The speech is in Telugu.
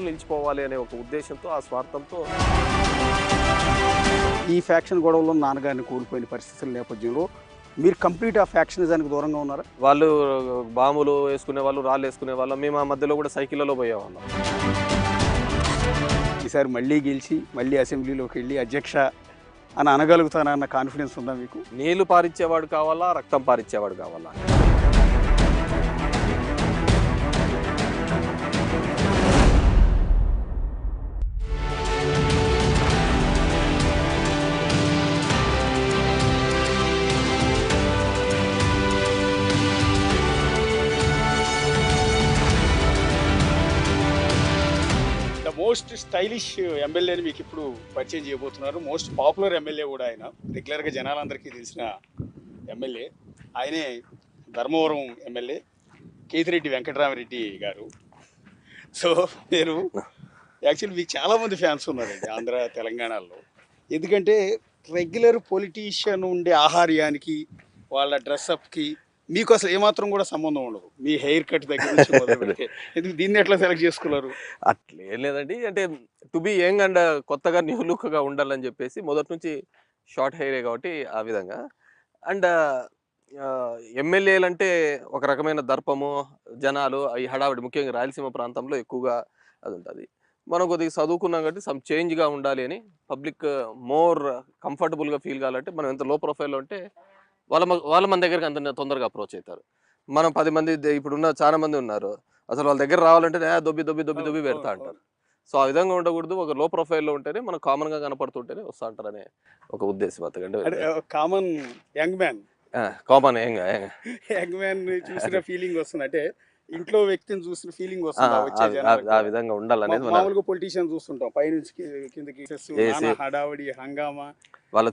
నిలిచిపోవాలి అనే ఒక ఉద్దేశంతో ఆ స్వార్థంతో ఈ ఫ్యాక్షన్ గొడవలో నాన్నగారిని కోల్పోయిన పరిస్థితుల నేపథ్యంలో మీరు కంప్లీట్ ఆ ఫ్యాక్షనిజానికి దూరంగా ఉన్నారా? వాళ్ళు బాంబులు వేసుకునే వాళ్ళు రాళ్ళు వేసుకునే వాళ్ళు మేము ఆ మధ్యలో కూడా సైకిళ్ళలో పోయేవాళ్ళం. ఈసారి మళ్ళీ గెలిచి మళ్ళీ అసెంబ్లీలోకి వెళ్ళి అధ్యక్ష అని అనగలుగుతానన్న కాన్ఫిడెన్స్ ఉందా మీకు? నీళ్ళు పారిచ్చేవాడు కావాలా రక్తం పారిచ్చేవాడు కావాలా? మోస్ట్ స్టైలిష్ ఎమ్మెల్యేని మీకు ఇప్పుడు పరిచయం చేయబోతున్నారు. మోస్ట్ పాపులర్ ఎమ్మెల్యే కూడా ఆయన. రెగ్యులర్గా జనాలందరికీ తెలిసిన ఎమ్మెల్యే. ఆయనే ధర్మవరం ఎమ్మెల్యే. కేతిరెడ్డి వెంకటరామరెడ్డి గారు. సో నేను యాక్చువల్లీ మీకు చాలామంది ఫ్యాన్స్ ఉన్నారండి ఆంధ్ర తెలంగాణలో. ఎందుకంటే రెగ్యులర్ పొలిటీషియన్ ఉండే ఆహార్యానికి వాళ్ళ డ్రెస్అప్కి మీకు అసలు ఏమాత్రం కూడా సంబంధం ఉండదు. మీ హెయిర్ కట్ దగ్గర నుంచి దీన్ని ఎట్లా సెలెక్ట్ చేసుకున్నారు? అట్లేం లేదండి. అంటే టు బి యంగ్ అండ్ కొత్తగా న్యూ లుక్గా ఉండాలని చెప్పేసి మొదటి నుంచి షార్ట్ హెయిరే కాబట్టి ఆ విధంగా. అండ్ ఎమ్మెల్యేలు అంటే ఒక రకమైన దర్పము జనాలు ఈ హడావిడి. ముఖ్యంగా రాయలసీమ ప్రాంతంలో ఎక్కువగా అది ఉంటుంది. మనం కొద్దిగా చదువుకున్నాం కాబట్టి సమ్ చేంజ్గా ఉండాలి అని పబ్లిక్ మోర్ కంఫర్టబుల్గా ఫీల్ కావాలంటే మనం ఎంత లో ప్రొఫైల్లో ఉంటే వాళ్ళ వాళ్ళ మన దగ్గరికి అంత తొందరగా అప్రోచ్ అవుతారు. మనం పది మంది ఇప్పుడున్న చాలా మంది ఉన్నారు. అసలు వాళ్ళ దగ్గర రావాలంటే "ఏ, దొబ్బి దొబ్బి దొబ్బి దొబ్బి పెడతా అంటారు. సో ఆ విధంగా ఉండకూడదు. ఒక లో ప్రొఫైల్లో ఉంటేనే మనం కామన్గా కనపడుతుంటేనే వస్తా అంటారు అనే ఒక ఉద్దేశం అంటే అతకంటే కామన్ యంగ్ మ్యాన్. కామన్ ఏం యంగ్ మ్యాన్ చూసిన ఫీలింగ్ వస్తుంది. అంటే ఇంట్లో వ్యక్తిని చూసిన ఫీలింగ్ వస్తుంది ఆ- విధంగా ఉండాలనేది మామూలుగా పొలిటీషియన్ చూస్తుంటాం. పైనుంచి కి- కిందకి హడావడి హంగామా. వాళ్ళ